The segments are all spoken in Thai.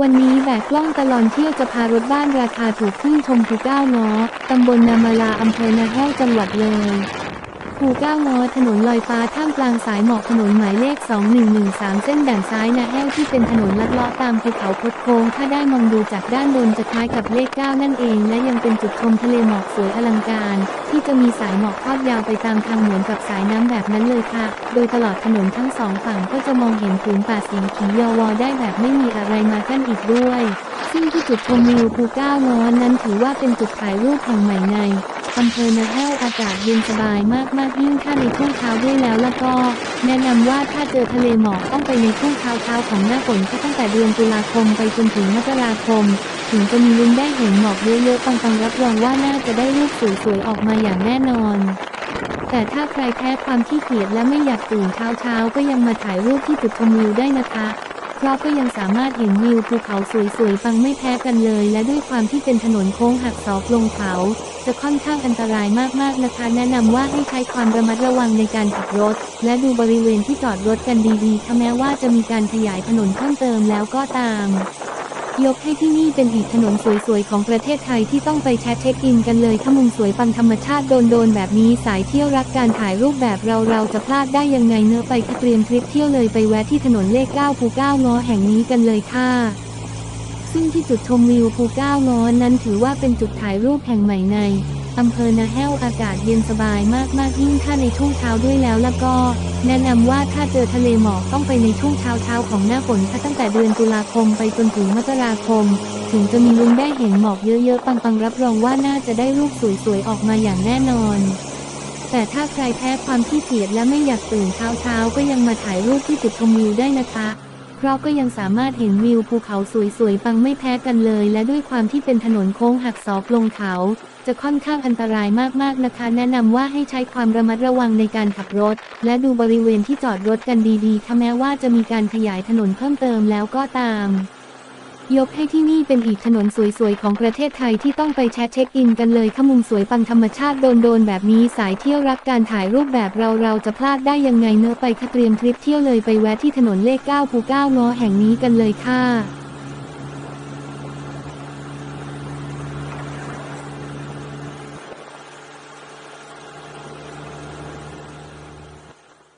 วันนี้แบกกล้องตลอนเที่ยวจะพารถบ้านราคาถูกขึ้นชมภูเก้าง้อ ตำบลนามาลาอำเภอนาแห้วจังหวัดเลย ภูเก้าง้อถนนลอยฟ้าท่ามกลางสายหมอกถนนหมายเลข 2113 เส้นแบ่งซ้ายนาแห้วที่เป็นถนนลัดเลาะตามภูเขาคดโค้ง ถ้าได้มองดูจากด้านบนจะคล้ายกับเลข 9 นั่นเอง และยังเป็นจุดชมทะเลหมอกสวยอลังการ ที่จะมีสายหมอกทอดยาวไปตามทางเหมือนกับสายน้ำแบบนั้นเลยค่ะ โดยตลอดถนนทั้งสองฝั่งก็จะมองเห็นผืนป่าสีเขียววอได้แบบไม่มีอะไรมากั้นอีกด้วยซึ่งที่จุดชมวิวภูเก้าง้อนั้นถือว่าเป็นจุดถ่ายรูปแห่งใหม่ใน อำเภอนาแห้วอากาศเย็นสบายมากๆยิ่งถ้าในช่วงเช้าด้วยแล้วแล้วก็ แนะนำว่าถ้าเจอทะเลหมอกต้องไปในช่วงเช้าเช้าของหน้าฝนก็ตั้งแต่เดือนตุลาคมไปจนถึงมกราคม ถึงจะมีลุ้นได้เห็นหมอกเยอะๆปังๆรับรองว่าน่าจะได้รูปสวยๆออกมาอย่างแน่นอนแต่ถ้าใครแพ้ความขี้เกียจและไม่อยากตื่นเช้าๆ ก็ยังมาถ่ายรูปที่จุดชมวิวได้นะคะ เพราะก็ยังสามารถเห็นวิวภูเขาสวยๆฟังไม่แพ้กันเลย และด้วยความที่เป็นถนนโค้งหักศอกลงเขา จะค่อนข้างอันตรายมากๆนะคะ แนะนำว่าให้ใช้ความระมัดระวังในการขับรถ และดูบริเวณที่จอดรถกันดีๆถ้าแม้ว่าจะมีการขยายถนนเพิ่มเติมแล้วก็ตาม ยกให้ที่นี่เป็นอีกถนนสวยๆ ของประเทศไทยที่ต้องไปแชทเช็คอินกันเลยถ้ามุมสวยปังธรรมชาติโดนๆ แบบนี้สายเที่ยวรักการถ่ายรูปแบบเราเราจะพลาดได้ยังไงเน้อไปค่เตรียมทริปเที่ยวเลยไปแวะที่ถนนเลข9ภูเก้างอแห่งนี้กันเลยค่ะ ซึ่งที่จุดชมวิวภูเก้างอนั้นถือว่าเป็นจุดถ่ายรูปแห่งใหม่ในอำเภอนาแห้วอากาศเย็นสบายมากๆยิ่งถ้าในช่วงเช้าด้วยแล้วแล้วก็ แนะนำว่าถ้าเจอทะเลหมอกต้องไปในช่วงเช้าเช้าของหน้าฝนค่ะตั้งแต่เดือนตุลาคมไปจนถึงมกราคม ถึงจะมีลุ้นได้เห็นหมอกเยอะๆปังๆรับรองว่าน่าจะได้รูปสวยๆออกมาอย่างแน่นอน แต่ถ้าใครแพ้ความขี้เกียจและไม่อยากตื่นเช้าๆก็ยังมาถ่ายรูปที่จุดชมวิวได้นะคะ ราะก็ยังสามารถเห็นวิวภูเขาสวยๆปังไม่แพ้กันเลย และด้วยความที่เป็นถนนโค้งหักศอกลงเขา จะค่อนข้างอันตรายมากๆนะคะ แนะนำว่าให้ใช้ความระมัดระวังในการขับรถ และดูบริเวณที่จอดรถกันดีๆถ้าแม้ว่าจะมีการขยายถนนเพิ่มเติมแล้วก็ตาม ยกให้ที่นี่เป็นอีกถนนสวยๆ ของประเทศไทยที่ต้องไปแชทเช็คอินกันเลยขมุมสวยปังธรรมชาติโดนๆ แบบนี้สายเที่ยวรักการถ่ายรูปแบบเราเราจะพลาดได้ยังไงเนอะไปค่ะเตรียมทริปเที่ยวเลยไปแวะที่ถนนเลข9ภูเก้างอแห่งนี้กันเลยค่ะ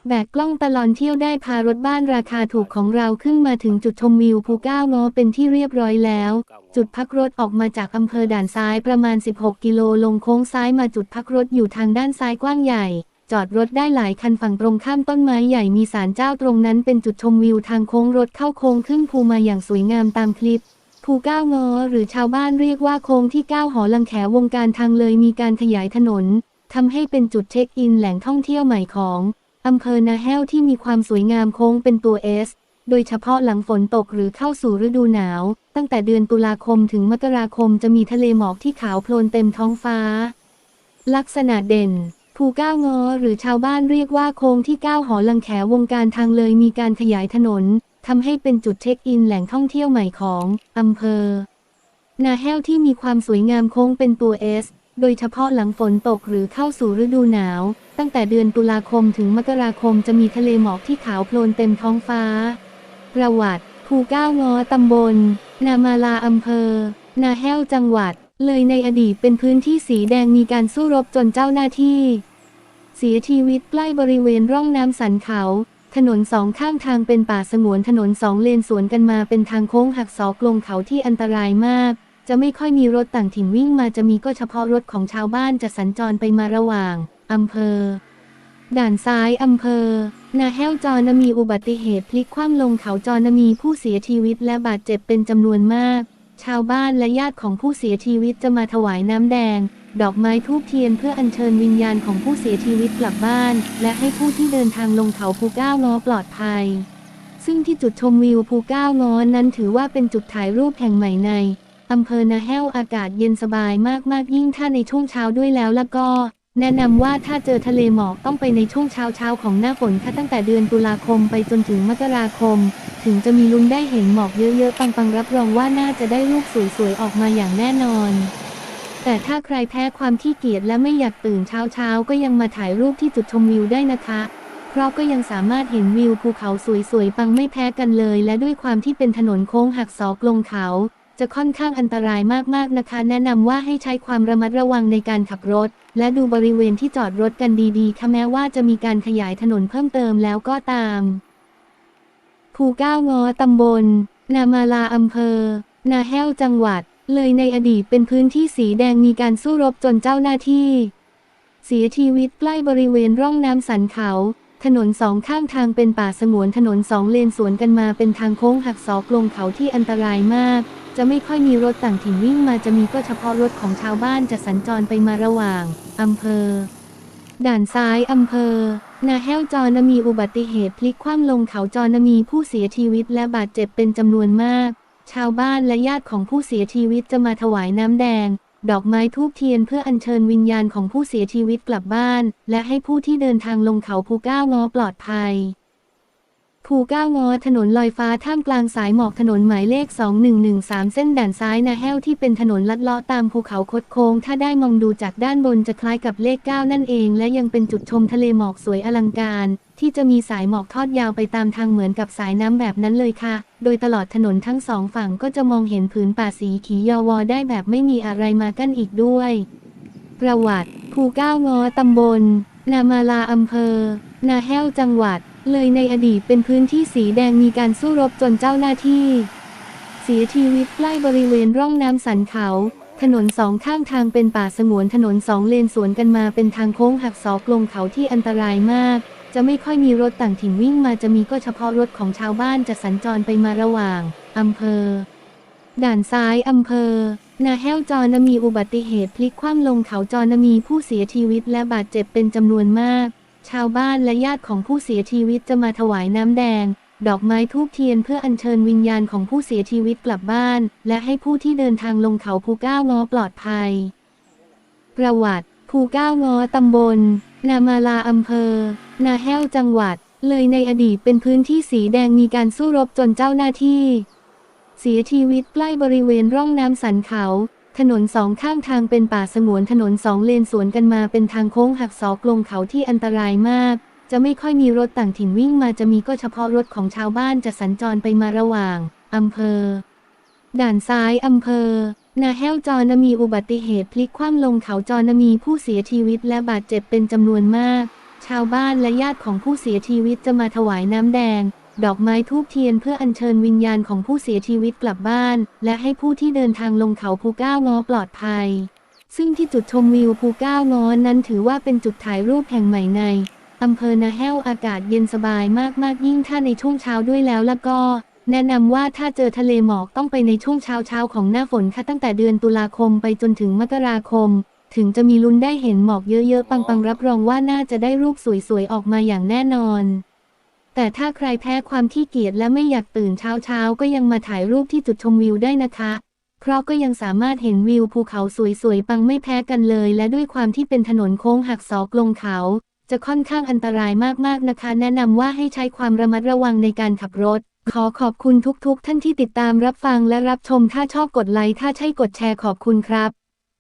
แบกกล้องตลอนเที่ยวได้พารถบ้านราคาถูกของเราขึ้นมาถึงจุดชมวิวภูเก้างอเป็นที่เรียบร้อยแล้ว จุดพักรถออกมาจากอำเภอด่านซ้ายประมาณ 16 กิโลลงโค้งซ้ายมาจุดพักรถอยู่ทางด้านซ้ายกว้างใหญ่ จอดรถได้หลายคันฝั่งตรงข้ามต้นไม้ใหญ่มีศาลเจ้าตรงนั้นเป็นจุดชมวิวทางโค้งรถเข้าโค้งขึ้นภูมาอย่างสวยงามตามคลิปภูเก้างอหรือชาวบ้านเรียกว่าโค้งที่เก้าหอลังแขวงการทางเลยมีการขยายถนนทำให้เป็นจุดเช็คอินแหล่งท่องเที่ยวใหม่ของ อำเภอนาแห้วที่มีความสวยงามโค้งเป็นตัวเอส โดยเฉพาะหลังฝนตกหรือเข้าสู่ฤดูหนาว ตั้งแต่เดือนตุลาคมถึงมกราคมจะมีทะเลหมอกที่ขาวโพลนเต็มท้องฟ้า ลักษณะเด่น ภูเก้างอหรือชาวบ้านเรียกว่าโค้งที่เก้าหอลังแขวงการทางเลยมีการขยายถนนทำให้เป็นจุดเช็คอินแหล่งท่องเที่ยวใหม่ของอำเภอนาแห้วที่มีความสวยงามโค้งเป็นตัวเอส โดยเฉพาะหลังฝนตกหรือเข้าสู่ฤดูหนาว ตั้งแต่เดือนตุลาคมถึงมกราคมจะมีทะเลหมอกที่ขาวโพลนเต็มท้องฟ้า ประวัติ ภูเก้างอตำบล นามาลาอำเภอ นาแห้วจังหวัด เลยในอดีตเป็นพื้นที่สีแดงมีการสู้รบจนเจ้าหน้าที่ เสียชีวิตใกล้บริเวณร่องน้ำสันเขา ถนนสองข้างทางเป็นป่าสงวนถนนสองเลนสวนกันมาเป็นทางโค้งหักศอกลงเขาที่อันตรายมาก จะไม่ค่อยมีรถต่างถิ่นวิ่งมาจะมีก็เฉพาะรถของชาวบ้านจะสัญจรไปมาระหว่างอำเภอ ด่านซ้ายอำเภอ นาแห้วจอนมีอุบัติเหตุพลิกคว่ำลงเขาจอนมีผู้เสียชีวิตและบาดเจ็บเป็นจำนวนมาก ชาวบ้านและญาติของผู้เสียชีวิตจะมาถวายน้ำแดง ดอกไม้ทูบเทียนเพื่ออัญเชิญวิญญาณของผู้เสียชีวิตกลับบ้าน และให้ผู้ที่เดินทางลงเขาภูเก้าง้อปลอดภัย ซึ่งที่จุดชมวิวภูเก้าง้อนั้นถือว่าเป็นจุดถ่ายรูปแห่งใหม่ใน อำเภอนาแห้วอากาศเย็นสบายมากๆยิ่งถ้าในช่วงเช้าด้วยแล้วแล้วก็ แนะนำว่าถ้าเจอทะเลหมอกต้องไปในช่วงเช้าเช้าของหน้าฝนค่ะตั้งแต่เดือนตุลาคมไปจนถึงมกราคม ถึงจะมีลุ้นได้เห็นหมอกเยอะๆปังๆรับรองว่าน่าจะได้รูปสวยๆออกมาอย่างแน่นอนแต่ถ้าใครแพ้ความขี้เกียจและไม่อยากตื่นเช้าๆก็ยังมาถ่ายรูปที่จุดชมวิวได้นะคะเพเพราะก็ยังสามารถเห็นวิวภูเขาสวยๆปังไม่แพ้กันเลย และด้วยความที่เป็นถนนโค้งหักศอกลงเขา จะค่อนข้างอันตรายมากๆนะคะ แนะนำว่าให้ใช้ความระมัดระวังในการขับรถ และดูบริเวณที่จอดรถกันดีๆค่ะแม้ว่าจะมีการขยายถนนเพิ่มเติมแล้วก็ตามภูเก้างอตำบล นามาลาอำเภอ นาแห้วจังหวัด เลยในอดีตเป็นพื้นที่สีแดงมีการสู้รบจนเจ้าหน้าที่ เสียชีวิตใกล้บริเวณร่องน้ำสันเขา ถนนสองข้างทางเป็นป่าสงวนถนนสองเลนสวนกันมาเป็นทางโค้งหักศอกลงเขาที่อันตรายมาก จะไม่ค่อยมีรถต่างถิ่นวิ่งมาจะมีก็เฉพาะรถของชาวบ้านจะสัญจรไปมาระหว่างอำเภอ ด่านซ้ายอำเภอ นาแห้วจอนมีอุบัติเหตุพลิกคว่ำลงเขาจอนมีผู้เสียชีวิตและบาดเจ็บเป็นจำนวนมาก ชาวบ้านและญาติของผู้เสียชีวิตจะมาถวายน้ำแดงดอกไม้ทูบเทียนเพื่ออัญเชิญวิญญาณของผู้เสียชีวิตกลับบ้าน และให้ผู้ที่เดินทางลงเขาภูก้าวงอปลอดภัย ภูก้างอถนนลอยฟ้าท่ามกลางสายหมอกถนนหมายเลข 2113 เส้นด่านซ้ายนาแห้วที่เป็นถนนลัดเลาะตามภูเขาคดโค้ง ถ้าได้มองดูจากด้านบนจะคล้ายกับเลข 9 นั่นเอง และยังเป็นจุดชมทะเลหมอกสวยอลังการ ที่จะมีสายหมอกทอดยาวไปตามทางเหมือนกับสายน้ำแบบนั้นเลยค่ะ โดยตลอดถนนทั้งสองฝั่งก็จะมองเห็นผืนป่าสีขียอวอได้แบบไม่มีอะไรมากั้นอีกด้วย ประวัติภูเก้างอตำบล นามาลาอำเภอ นาแห้วจังหวัด เลยในอดีตเป็นพื้นที่สีแดงมีการสู้รบจนเจ้าหน้าที่ เสียชีวิตใกล้บริเวณร่องน้ำสันเขา ถนนสองข้างทางเป็นป่าสงวนถนนสองเลนสวนกันมาเป็นทางโค้งหักศอกลงเขาที่อันตรายมาก จะไม่ค่อยมีรถต่างถิ่นวิ่งมาจะมีก็เฉพาะรถของชาวบ้านจะสัญจรไปมาระหว่างอำเภอ ด่านซ้ายอำเภอ นาแห้วจอนมีอุบัติเหตุพลิกคว่ำลงเขาจอนมีผู้เสียชีวิตและบาดเจ็บเป็นจำนวนมาก ชาวบ้านและญาติของผู้เสียชีวิตจะมาถวายน้ำแดง ดอกไม้ทูบเทียนเพื่ออัญเชิญวิญญาณของผู้เสียชีวิตกลับบ้าน และให้ผู้ที่เดินทางลงเขาภูเก้าวงอปลอดภัย ประวัติภูเก้าวงอตำบล นามาลาอำเภอ นาแห้วจังหวัด เลยในอดีตเป็นพื้นที่สีแดงมีการสู้รบจนเจ้าหน้าที่ เสียชีวิตใกล้บริเวณร่องน้ำสันเขา ถนนสองข้างทางเป็นป่าสงวนถนนสองเลนสวนกันมาเป็นทางโค้งหักศอกลงเขาที่อันตรายมาก จะไม่ค่อยมีรถต่างถิ่นวิ่งมาจะมีก็เฉพาะรถของชาวบ้านจะสัญจรไปมาระหว่างอำเภอ ด่านซ้ายอำเภอ นาแห้วจอนมีอุบัติเหตุพลิกคว่ำลงเขาจอนมีผู้เสียชีวิตและบาดเจ็บเป็นจำนวนมาก ชาวบ้านและญาติของผู้เสียชีวิตจะมาถวายน้ำแดง ดอกไม้ทูบเทียนเพื่ออัญเชิญวิญญาณของผู้เสียชีวิตกลับบ้าน และให้ผู้ที่เดินทางลงเขาภูก้าวงอปลอดภัย ซึ่งที่จุดชมวิวภูก้าวงอนั้นถือว่าเป็นจุดถ่ายรูปแห่งใหม่ในอำเภอนาแห้วอากาศเย็นสบายมากๆยิ่งถ้าในช่วงเช้าด้วยแล้วแล้วก็ แนะนำว่าถ้าเจอทะเลหมอกต้องไปในช่วงเช้าเช้าของหน้าฝนค่ะตั้งแต่เดือนตุลาคมไปจนถึงมกราคม ถึงจะมีลุ้นได้เห็นหมอกเยอะๆปังๆรับรองว่าน่าจะได้รูปสวยๆออกมาอย่างแน่นอน แต่ถ้าใครแพ้ความขี้เกียจและไม่อยากตื่นเช้าๆก็ยังมาถ่ายรูปที่จุดชมวิวได้นะคะ เพราะก็ยังสามารถเห็นวิวภูเขาสวยๆ ปังไม่แพ้กันเลย และด้วยความที่เป็นถนนโค้งหักศอกลงเขา จะค่อนข้างอันตรายมากๆนะคะ แนะนำว่าให้ใช้ความระมัดระวังในการขับรถ ขอขอบคุณทุกๆ ท่านที่ติดตามรับฟังและรับชมถ้าชอบกดไลค์ถ้าใช่กดแชร์ขอบคุณครับ